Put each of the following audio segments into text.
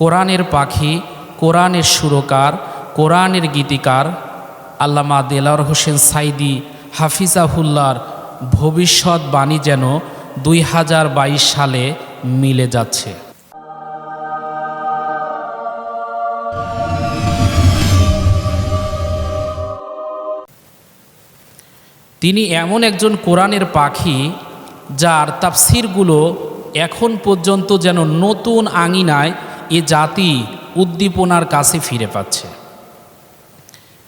কোরআনের পাখি, কোরআনের সুরকার, কোরআনের গীতিকার, আল্লামা দেলার হোসেন সাইদি হাফিজাহুল্লার ভবিষ্যৎবাণী যেন দুই হাজার বাইশ সালে মিলে যাচ্ছে। তিনি এমন একজন কোরআনের পাখি যার তাফসিরগুলো এখন পর্যন্ত যেন নতুন আঙিনায় এ জাতি উদ্দীপনার কাছে ফিরে পাচ্ছে।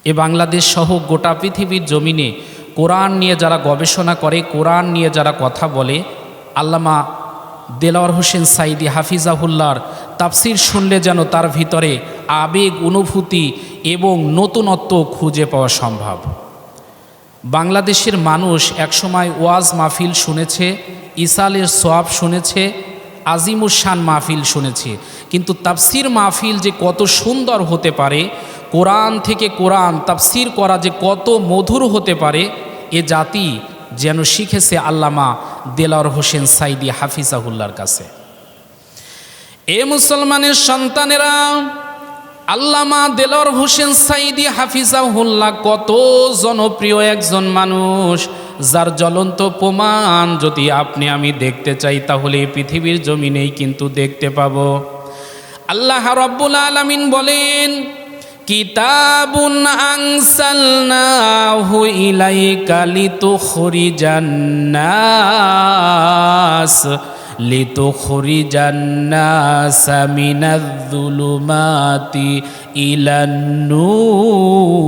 এ বাংলাদেশ সহ গোটা পৃথিবীর জমিনে কোরআন নিয়ে যারা গবেষণা করে, কোরআন নিয়ে যারা কথা বলে, আল্লামা দেলাওয়ার হোসেন সাইদি হাফিজাহুল্লার তাফসির শুনলে যেন তার ভিতরে আবেগ, অনুভূতি এবং নতুনত্ব খুঁজে পাওয়া সম্ভব। বাংলাদেশের মানুষ একসময় ওয়াজ মাহফিল শুনেছে, ইসালের সোয়াব শুনেছে আজিমুসান মাহফিল শুনেছে। কিন্তু তাফসির মাহফিল যে কত সুন্দর হতে পারে, কোরআন থেকে কোরআন তাফসির করা যে কত মধুর হতে পারে, এ জাতি যেন শিখেছে আল্লামা দেলার হোসেন সাইদি হাফিজাহুল্লার কাছে। এ মুসলমানের সন্তানেরা, আল্লামা দেলর হোসেন সাইদি হাফিজাহুল্লাহ কত জনপ্রিয় একজন মানুষ। যার জ্বলন্ত প্রমাণ যদি আপনি আমি দেখতে চাই, তাহলে পৃথিবীর জমিনেই কিন্তু দেখতে পাব। আল্লাহ রব্বুল আলমিন বলেন, কিতাবুন আংসালনাহু নূর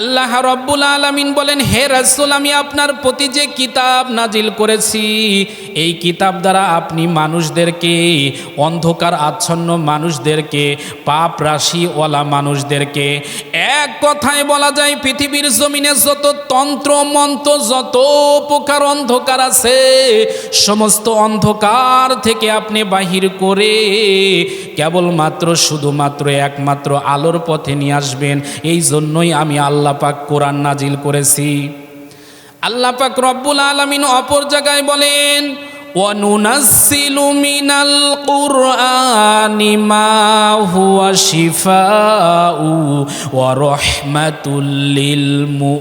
আল্লাহ রব্বুল আলমিন বলেন, হে রাসুল, আমি আপনার প্রতি যে কিতাব নাজিল করেছি, এই কিতাব দ্বারা আপনি মানুষদেরকে, অন্ধকার আচ্ছন্ন মানুষদেরকে, পাপ রাশিওয়ালা মানুষদেরকে, এক কথায় বলা যায়, পৃথিবীর জমিনে যত তন্ত্র, মন্ত্র, যত প্রকার অন্ধকার আছে, সমস্ত অন্ধকার থেকে আপনি বাহির করে কেবলমাত্র, শুধুমাত্র, একমাত্র আলোর পথে নিয়ে আসবেন। এই জন্যই আমি আল্লাহ পাক কোরআন নাজিল করেছি আল্লাহ পাক রব্বুল আলমিন অপর জায়গায় বলেন وننزل من القرآن ما هو شفاء ورحمة للمؤمنين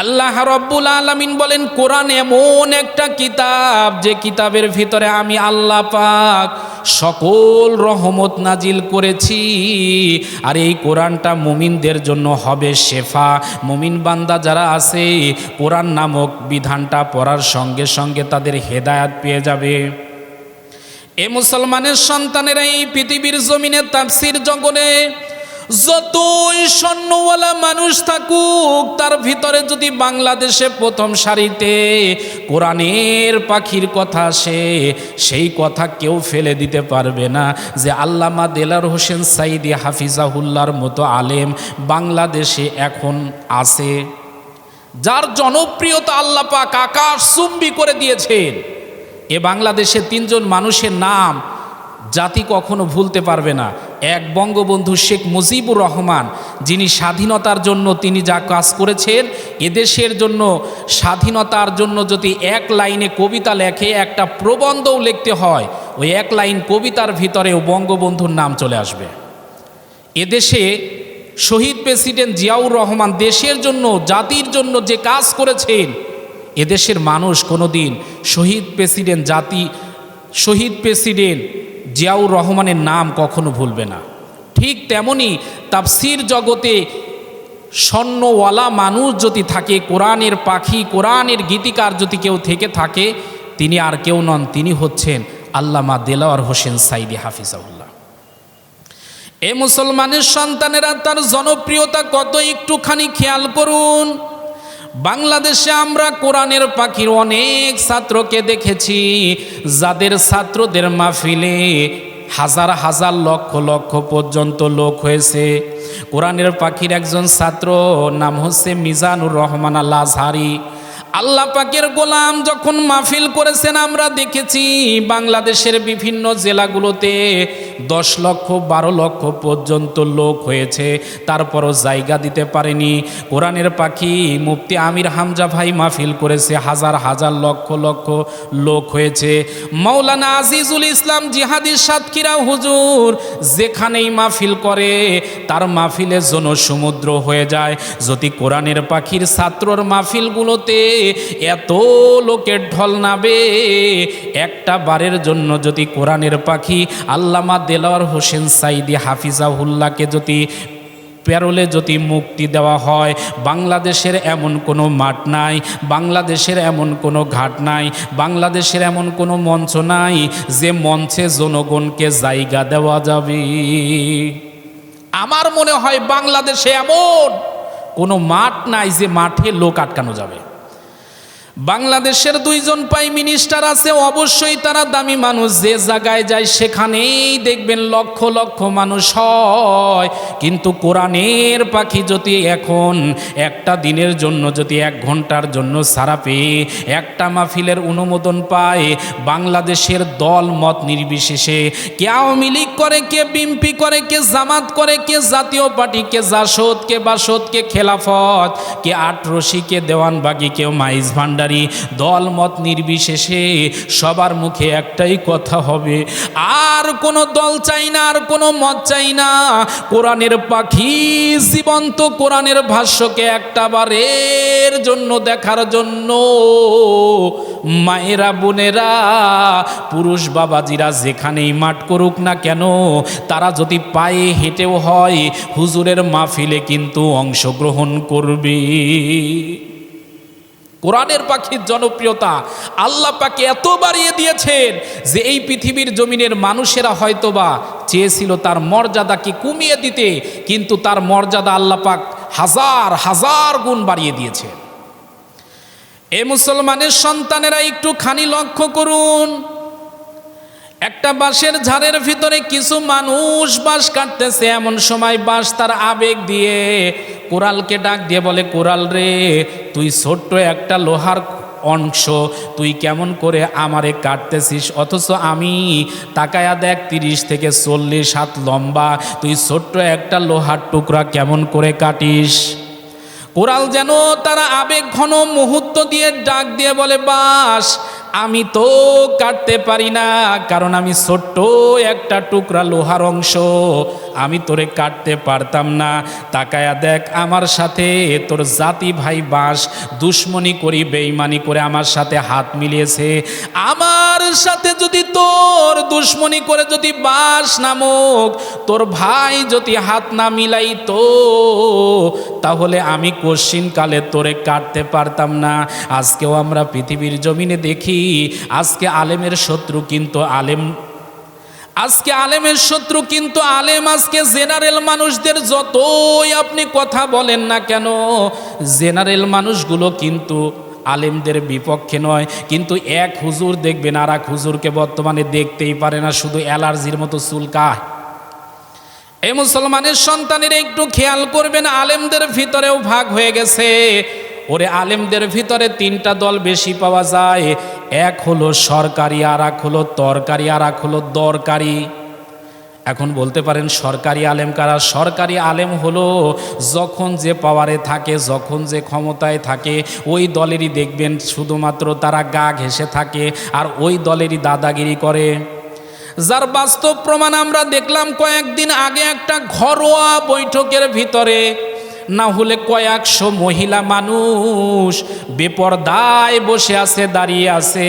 আল্লাহ রব্বুল আলমিন বলেন, কোরআন এমন একটা কিতাব যে কিতাবের ভিতরে আমি আল্লাহ পাক সকল রহমত নাজিল করেছি। আর এই কোরআনটা মুমিনদের জন্য হবে শেফা। মুমিন বান্দা যারা আছে, কোরআন নামক বিধানটা পড়ার সঙ্গে সঙ্গে তাদের হেদায়াত পেয়ে যাবে। এ মুসলমানের সন্তানেরা এই পৃথিবীর জমিনে তাফসির জগনে যতই স্বর্ণওয়ালা মানুষ থাকুক, তার ভিতরে যদি বাংলাদেশে প্রথম সারিতে কোরআনের পাখির কথা আসে, সেই কথা কেউ ফেলে দিতে পারবে না যে আল্লামা দেলার হোসেন সাইদি হাফিজাহুল্লার মতো আলেম বাংলাদেশে এখন আছে। যার জনপ্রিয়তা আল্লাহ পাক আকাশ চুম্বি করে দিয়েছেন। এ বাংলাদেশে তিনজন মানুষের নাম জাতি কখনো ভুলতে পারবে না। এক বঙ্গবন্ধু শেখ মুজিবুর রহমান, যিনি স্বাধীনতার জন্য তিনি যা কাজ করেছেন, এদেশের জন্য, স্বাধীনতার জন্য যদি এক লাইনে কবিতা লেখে, একটা প্রবন্ধও লিখতে হয়, ওই এক লাইন কবিতার ভিতরেও বঙ্গবন্ধুর নাম চলে আসবে। এদেশে শহীদ প্রেসিডেন্ট জিয়াউর রহমান দেশের জন্য, জাতির জন্য যে কাজ করেছেন, এদেশের মানুষ কোনোদিন শহীদ প্রেসিডেন্ট জাতি, শহীদ প্রেসিডেন্ট জিয়াউর রহমানের নাম কখনো ভুলবে না। ঠিক তেমনি তাফসির জগতে স্বর্ণওয়ালা মানুষ যদি থাকে, কোরআনের পাখি, কোরআনের গীতিকার যদি কেউ থেকে থাকে, তিনি আর কেউ নন, তিনি হচ্ছেন আল্লামা দেলাওয়ার হোসেন সাইদি হাফিজাউল্লাহ। এ মুসলমানের সন্তানেরা তার জনপ্রিয়তা কত, একটুখানি খেয়াল করুন। বাংলাদেশে আমরা কোরআনের পাখির অনেক ছাত্রকে দেখেছি, যাদের ছাত্রদের মাহফিলে হাজার হাজার লক্ষ লক্ষ পর্যন্ত লোক হয়েছে। কোরআনের পাখির একজন ছাত্র নাম হচ্ছে মিজানুর রহমান আল্লাহ আজহারি আল্লাহ পাকের গোলাম যখন মাহফিল করেছেন, আমরা দেখেছি বাংলাদেশের বিভিন্ন জেলাগুলোতে দশ লক্ষ, বারো লক্ষ পর্যন্ত লোক হয়েছে। তারপরও জায়গা দিতে পারেনি। কোরআনের পাখি মুফতি আমির হামজা ভাই মাহফিল করেছে। হাজার হাজার লক্ষ লক্ষ লোক হয়েছে। মৌলানা আজিজুল ইসলাম জিহাদি সাতক্ষীরা হুজুর যেখানেই মাহফিল করে, তার মাহফিলের জন্য সমুদ্র হয়ে যায়। যদি কোরআনের পাখির ছাত্রর মাহফিলগুলোতে এত লোকের ঢল নাবে একটা বারের জন্য যদি কোরআনের পাখি আল্লামা দেলাওয়ার হোসেন সাইদি হাফিজাহুল্লাহকে যদি প্যারোলে যদি মুক্তি দেওয়া হয়, বাংলাদেশের এমন কোনো মাঠ নাই, বাংলাদেশের এমন কোনো ঘাট নাই, বাংলাদেশের এমন কোনো মঞ্চ নাই যে মঞ্চে জনগণকে জায়গা দেওয়া যাবে। আমার মনে হয় বাংলাদেশে এমন কোনো মাঠ নাই যে মাঠে লোক আটকানো যাবে। বাংলাদেশের দুইজন প্রাইম মিনিস্টার আছে, অবশ্যই তারা দামি মানুষ। যে জায়গায় যায় সেখানেই দেখবেন লক্ষ লক্ষ মানুষ হয়। কিন্তু কোরআনের পাখি যদি এখন একটা দিনের জন্য, যদি এক ঘণ্টার জন্য সারা পেয়ে একটা মাহফিলের অনুমোদন পায়, বাংলাদেশের দল মত নির্বিশেষে কে আওয়ামী লীগ করে, কে বিএমপি করে, কে জামাত করে, কে জাতীয় পার্টি, কে জাসদ, কে বাসদ, কে খেলাফত, কে আটরশি কে দেওয়ানবাগি কেউ মাইজ ভান্ডার ভান্ডারি দল মত নির্বিশেষে সবার মুখে একটাই কথা হবে। আর কোনো দল চাই না, আর কোনো মত চাই না। কোরআনের পাখি জীবন্ত, কোরআনের ভাষ্যকে একটা বারের জন্য, দেখার জন্য। মায়েরা, বোনেরা, পুরুষ, বাবাজিরা যেখানেই মাঠ করুক না কেন, তারা যদি পায়ে হেঁটেও হয়, হুজুরের মাহফিলে কিন্তু অংশগ্রহণ করবে। কোরআনের পাখির জনপ্রিয়তা আল্লাহ পাকে এত বাড়িয়ে দিয়েছেন যে এই পৃথিবীর জমিনের মানুষেরা হয়তোবা চেয়েছিল তার মর্যাদাকে কমিয়ে দিতে, কিন্তু তার মর্যাদা আল্লাহ পাক হাজার হাজার গুণ বাড়িয়ে দিয়েছে এ মুসলমানের সন্তানেরা একটু খানি লক্ষ্য করুন। একটা বাঁশের ঝাড়ের ভিতরে কিছু মানুষ বাঁশ কাটতেছে। এমন সময় বাঁশ তার আবেগ দিয়ে কোরালকে ডাক দিয়ে বলে কোরাল রে, তুই ছোট্ট একটা লোহার অংশ, তুই কেমন করে আমারে কাটতেছিস? অথচ আমি তাকায়া দেখ, তিরিশ থেকে চল্লিশ হাত লম্বা, তুই ছোট্ট একটা লোহার টুকরা কেমন করে কাটিস? কোরাল যেন তারা আবেগ ঘন মুহূর্ত দিয়ে ডাক দিয়ে বলে বাস আমি তো কাটতে পারি না কারণ আমি ছোট্ট একটা টুকরা লোহার অংশ। আমি তোরে কাটতে পারতাম না। তাকায়া দেখ আমার সাথে তোর জাতি ভাই বাস, দুশ্মনী করি বেইমানি করে আমার সাথে হাত মিলিয়েছে। আমার সাথে যদি তোর দুশ্মনী করে যদি বাস নামক, তোর ভাই যদি হাত না মিলাই তো তাহলে আমি কালে তোরে কাটতে পারতাম না। আজকেও আমরা পৃথিবীর জমিনে দেখি, আজকে আলেমের শত্রু কিন্তু আলেম আজকে আলেমের শত্রু কিন্তু আলেম, আজকে জেনারেল মানুষদের যতই আপনি কথা বলেন না কেন, জেনারেল মানুষগুলো কিন্তু আলেমদের বিপক্ষে নয়। কিন্তু এক হুজুর দেখবেন আর এক হুজুরকে বর্তমানে দেখতেই পারে না, শুধু অ্যালার্জির মতো চুলকায় এই মুসলমানের সন্তানের একটু খেয়াল করবেন, আলেমদের ভিতরেও ভাগ হয়ে গেছে। ওরে আলেমদের ভিতরে তিনটা দল বেশি পাওয়া যায়। এক হলো সরকারি, আর এক হলো তরকারি, আর এক হলো দরকারি। এখন বলতে পারেন সরকারি আলেম কারা? সরকারি আলেম হলো যখন যে পাওয়ারে থাকে, যখন যে ক্ষমতায় থাকে, ওই দলেরই দেখবেন শুধুমাত্র তারা গা ঘেসে থাকে, আর ওই দলেরই দাদাগিরি করে। যার বাস্তব প্রমাণ আমরা দেখলাম কয়েকদিন আগে একটা ঘরোয়া বৈঠকের ভিতরে না হলে কয়েকশো মহিলা মানুষ বেপরদায় বসে আছে, দাঁড়িয়ে আছে।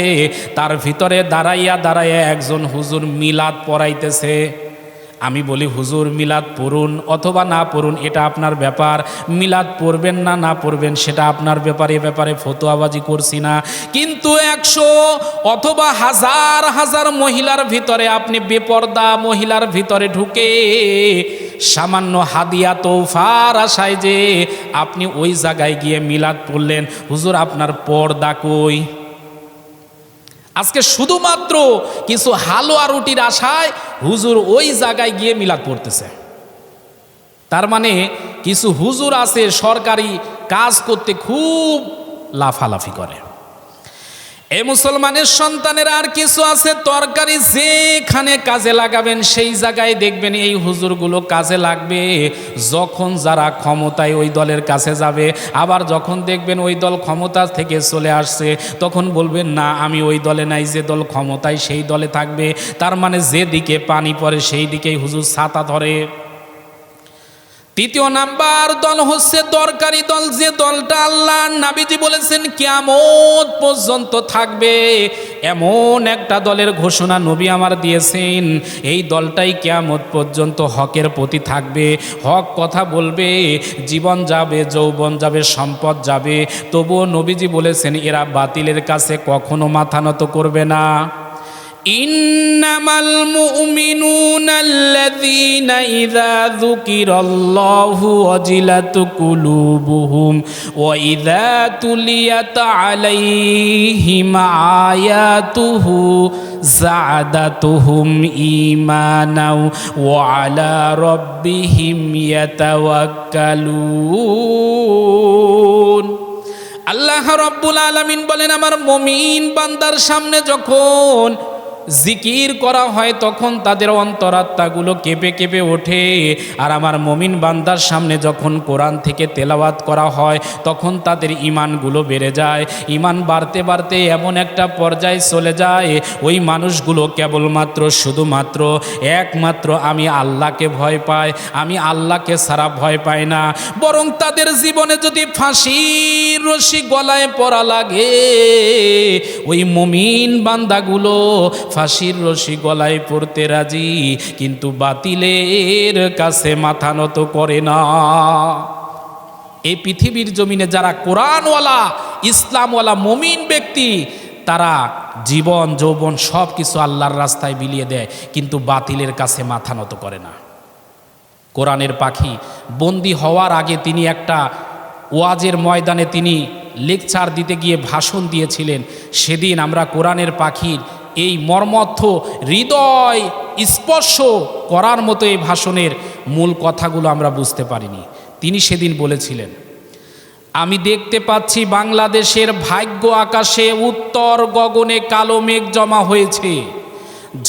তার ভিতরে দাঁড়াইয়া দাঁড়াইয়া একজন হুজুর মিলাদ পড়াইতেছে। আমি বলি, হুজুর, মিলাদ পড়ুন অথবা না পড়ুন, এটা আপনার ব্যাপার। মিলাদ পড়বেন না না পড়বেন, সেটা আপনার ব্যাপারে ব্যাপারে ফতোয়াবাজি করছি না। কিন্তু একশো অথবা হাজার হাজার মহিলার ভিতরে আপনি বেপর্দা মহিলার ভিতরে ঢুকে সামান্য হাদিয়া তোফার আশায় যে আপনি ওই জায়গায় গিয়ে মিলাদ পড়লেন। হুজুর, আপনার পর্দা কই? আজকে শুধুমাত্র কিছু হালুয়া রুটির আশায় হুজুর ওই জায়গায় গিয়ে মিলাদ পড়তেছে। তার মানে কিছু হুজুর আছে সরকারি কাজ করতে খুব লাফালাফি করে। এ মুসলমানের সন্তানের আর কিছু আছে? তরকারি যেখানে কাজে লাগাবেন, সেই জায়গায় দেখবেন এই হুজুরগুলো কাজে লাগবে। যখন যারা ক্ষমতায় ওই দলের কাছে যাবে, আবার যখন দেখবেন ওই দল ক্ষমতা থেকে চলে আসছে, তখন বলবেন, না, আমি ওই দলে নাই, যে দল ক্ষমতায় সেই দলে থাকবে। তার মানে যেদিকে পানি পড়ে সেই দিকেই হুজুর ছাতা ধরে। তৃতীয় নাম্বার দল হচ্ছে দরকারি দল, যে দলটা আল্লাহ নাবিজি বলেছেন কিয়ামত পর্যন্ত থাকবে। এমন একটা দলের ঘোষণা নবী আমার দিয়েছেন, এই দলটাই কিয়ামত পর্যন্ত হকের প্রতি থাকবে। হক কথা বলবে, জীবন যাবে, যৌবন যাবে, সম্পদ যাবে। তবুও নবীজি বলেছেন, এরা বাতিলের কাছে কখনো মাথা নত করবে না। إنما المؤمنون الذين إذا ذكر الله وجلت قلوبهم وإذا تليت عليهم آياته زادتهم إيمانا وعلى ربهم يتوكلون আল্লাহ রব্বুল আলমিন বলেন আমার মমিন বান্দার সামনে যখন জিকির করা হয়, তখন তাদের অন্তরাত্মাগুলো কেঁপে কেঁপে ওঠে। আর আমার মমিন বান্দার সামনে যখন কোরআন থেকে তেলাওয়াত করা হয়, তখন তাদের ইমানগুলো বেড়ে যায়। ইমান বাড়তে বাড়তে এমন একটা পর্যায়ে চলে যায়, ওই মানুষগুলো কেবলমাত্র, শুধুমাত্র, একমাত্র আমি আল্লাহকে ভয় পাই, আমি আল্লাহকে সারা ভয় পাই না। বরং তাদের জীবনে যদি ফাঁসির রশি গলায় পড়া লাগে, ওই মমিন বান্দাগুলো ফাঁসির রশি গলায় পড়তে রাজি, কিন্তু বাতিলের কাছে মাথা নত করে না। এই পৃথিবীর জমিনে যারা কোরআনওয়ালা, ইসলামওয়ালা, মমিন ব্যক্তি, তারা জীবন, যৌবন সব কিছু আল্লাহর রাস্তায় বিলিয়ে দেয়, কিন্তু বাতিলের কাছে মাথা নত করে না। কোরআনের পাখি বন্দি হওয়ার আগে তিনি একটা ওয়াজের ময়দানে তিনি লেকচার দিতে গিয়ে ভাষণ দিয়েছিলেন, সেদিন আমরা কোরআনের পাখির এই মর্মর্থ হৃদয় স্পর্শ করার মতো এই ভাষণের মূল কথাগুলো আমরা বুঝতে পারিনি। তিনি সেদিন বলেছিলেন, আমি দেখতে পাচ্ছি বাংলাদেশের ভাগ্য আকাশে উত্তর গগনে কালো মেঘ জমা হয়েছে।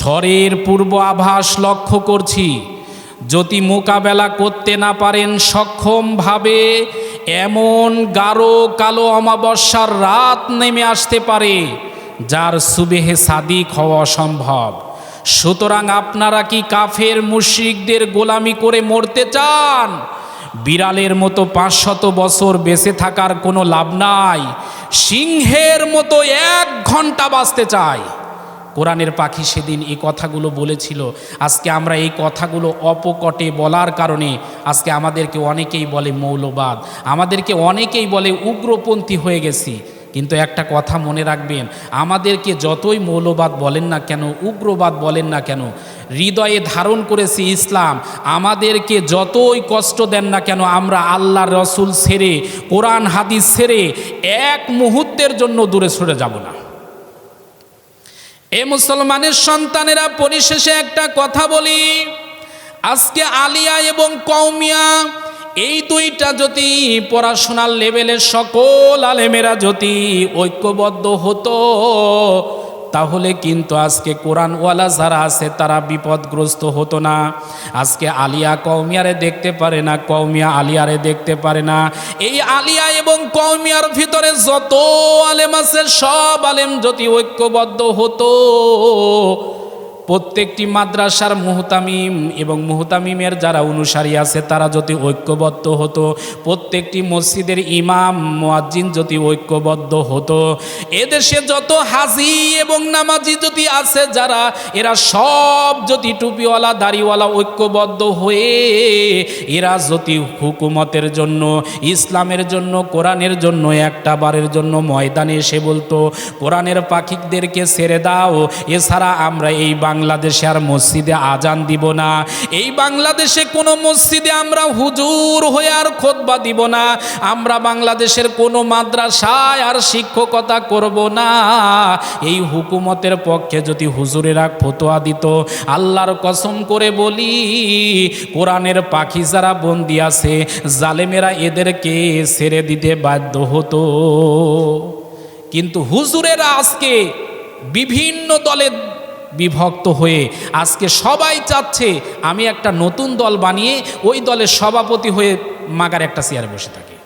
ঝড়ের পূর্ব আভাস লক্ষ্য করছি। যদি মোকাবেলা করতে না পারেন সক্ষমভাবে এমন গাঢ় কালো অমাবস্যার রাত নেমে আসতে পারে। যার সুবেহে সাদিক হওয়া অসম্ভব। সুতরাং আপনারা কি কাফের মুশ্রিকদের গোলামি করে মরতে চান? বিড়ালের মতো পাঁচশত বছর বেঁচে থাকার কোনো লাভ নাই। সিংহের মতো এক ঘণ্টা বাঁচতে চায় কোরআনের পাখি সেদিন এই কথাগুলো বলেছিল। আজকে আমরা এই কথাগুলো অপকটে বলার কারণে আজকে আমাদেরকে অনেকেই বলে মৌলবাদ। আমাদেরকে অনেকেই বলে উগ্রপন্থী হয়ে গেছি। কিন্তু একটা কথা মনে রাখবেন, আমাদেরকে যতই মৌলবাদ বলেন না কেন, উগ্রবাদ বলেন না কেন, হৃদয়ে ধারণ করেছি ইসলাম, আমাদেরকে যতই কষ্ট দেন না কেন, আমরা আল্লাহ রসুল ছেড়ে, কোরআন, হাদিস ছেড়ে এক মুহূর্তের জন্য দূরে সরে যাব না। এ মুসলমানের সন্তানেরা পরিশেষে একটা কথা বলি, আজকে আলিয়া এবং কৌমিয়া এই দুইটা যদি পড়াশোনার লেভেলের সকল আলেমেরা যদি ঐক্যবদ্ধ হতো, তাহলে কিন্তু আজকে কোরআনওয়ালা যারা আছে তারা বিপদগ্রস্ত হতো না। আজকে আলিয়া কৌমিয়ারে দেখতে পারে না কৌমিয়া আলিয়ারে দেখতে পারে না। এই আলিয়া এবং কৌমিয়ার ভিতরে যত আলেম আছে, সব আলেম যদি ঐক্যবদ্ধ হতো প্রত্যেকটি মাদ্রাসার মুহতামিম এবং মুহতামিমের যারা অনুসারী আছে, তারা যদি ঐক্যবদ্ধ হতো, প্রত্যেকটি মসজিদের ইমাম, মোয়াজ্জিন যদি ঐক্যবদ্ধ হতো, এদেশে যত হাজি এবং নামাজি যদি আছে, যারা, এরা সব যদি টুপিওয়ালা, দাড়িওয়ালা ঐক্যবদ্ধ হয়ে, এরা যদি হুকুমতের জন্য, ইসলামের জন্য, কোরআনের জন্য, একটা বারের জন্য ময়দানে এসে বলতো, কোরআনের পাখিকদেরকে ছেড়ে দাও, এছাড়া আমরা এই বাংলাদেশে আর মসজিদে আজান দিব না। এই বাংলাদেশে কোনো মসজিদে আমরা হুজুর হয়ে আর খোদবা দিব না। আমরা বাংলাদেশের কোনো মাদ্রাসায় আর শিক্ষকতা করব না। এই হুকুমতের পক্ষে যদি হুজুরেরা ফতোয়া দিত, আল্লাহর কসম করে বলি, কোরআনের পাখি যারা বন্দি আছে, জালেমেরা এদেরকে ছেড়ে দিতে বাধ্য হতো। কিন্তু হুজুরেরা আজকে বিভিন্ন দলে বিভক্ত হয়ে আজকে সবাই চাচ্ছে আমি একটা নতুন দল বানিয়ে ওই দলের সভাপতি হয়ে মাগার একটা চেয়ারে বসে থাকি।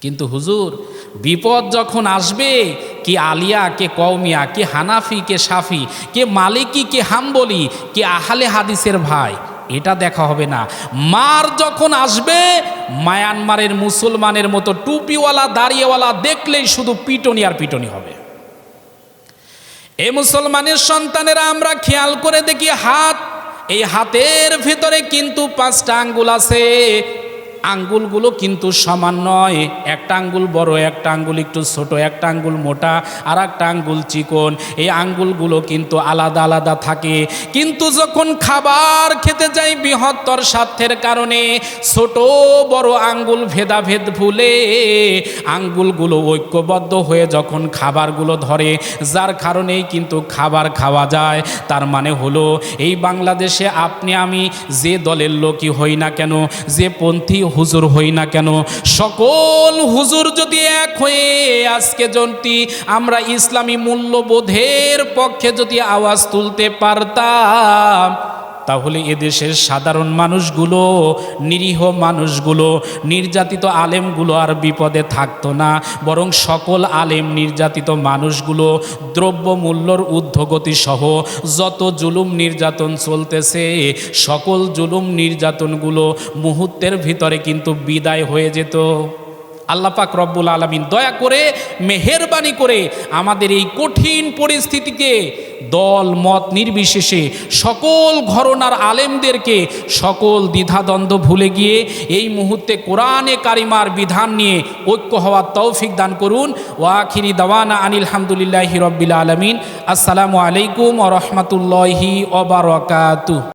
কিন্তু হুজুর, বিপদ যখন আসবে, কে আলিয়া, কে কৌমিয়া কে হানাফি, কে সাফি, কে মালিকি, কে হাম্বলি, কে আহালে হাদিসের ভাই, এটা দেখা হবে না। মার যখন আসবে, মায়ানমারের মুসলমানের মতো টুপিওয়ালা দাঁড়িয়েওয়ালা দেখলেই শুধু পিটনি আর পিটনি হবে। এ মুসলমানের সন্তানেরা আমরা খেয়াল করে দেখি হাত, এই হাতের ভিতরে কিন্তু পাঁচটা আঙ্গুল আছে। আঙ্গুলগুলো কিন্তু সমান নয়। একটা আঙ্গুল বড়, একটা আঙ্গুল একটু ছোট, একটা আঙ্গুল মোটা আর একটা আঙ্গুল চিকন। এই আঙ্গুলগুলো কিন্তু আলাদা আলাদা থাকে। কিন্তু যখন খাবার খেতে যাই বৃহত্তর স্বার্থের কারণে, ছোট বড় আঙ্গুল ভেদাভেদ ভুলে আঙ্গুলগুলো ঐক্যবদ্ধ হয়ে যখন খাবারগুলো ধরে, যার কারণেই কিন্তু খাবার খাওয়া যায়। তার মানে হলো, এই বাংলাদেশে আপনি, আমি যে দলের লোকই হই না কেন, যে পন্থী হুজুর হই না কেন? সকল হুজুর যদি এক হয়ে আজকে জনটি আমরা ইসলামী মূল্যবোধের পক্ষে যদি আওয়াজ তুলতে পারতাম তাহলে এদেশের সাধারণ মানুষগুলো, নিরীহ মানুষগুলো, নির্যাতিত আলেমগুলো আর বিপদে থাকতো না। বরং সকল আলেম, নির্যাতিত মানুষগুলো দ্রব্যমূল্যর ঊর্ধ্বগতি সহ যত জুলুম নির্যাতন চলতেছে, সকল জুলুম নির্যাতনগুলো মুহূর্তের ভিতরে কিন্তু বিদায় হয়ে যেত। আল্লাহ পাক রব্বুল আলমিন দয়া করে, মেহেরবানি করে আমাদের এই কঠিন পরিস্থিতিকে দল, মত নির্বিশেষে সকল ঘরনার আলেমদেরকে সকল দ্বিধাদ্বন্দ্ব ভুলে গিয়ে এই মুহূর্তে কোরআনে কারিমার বিধান নিয়ে ঐক্য হওয়ার তৌফিক দান করুন। ওয়াখিরি দাওয়ানা আনিল হামদুলিল্লাহি রব্বিল আলমিন। আসসালামু আলাইকুম ও রহমতুল্লাহি ওবরাকাতু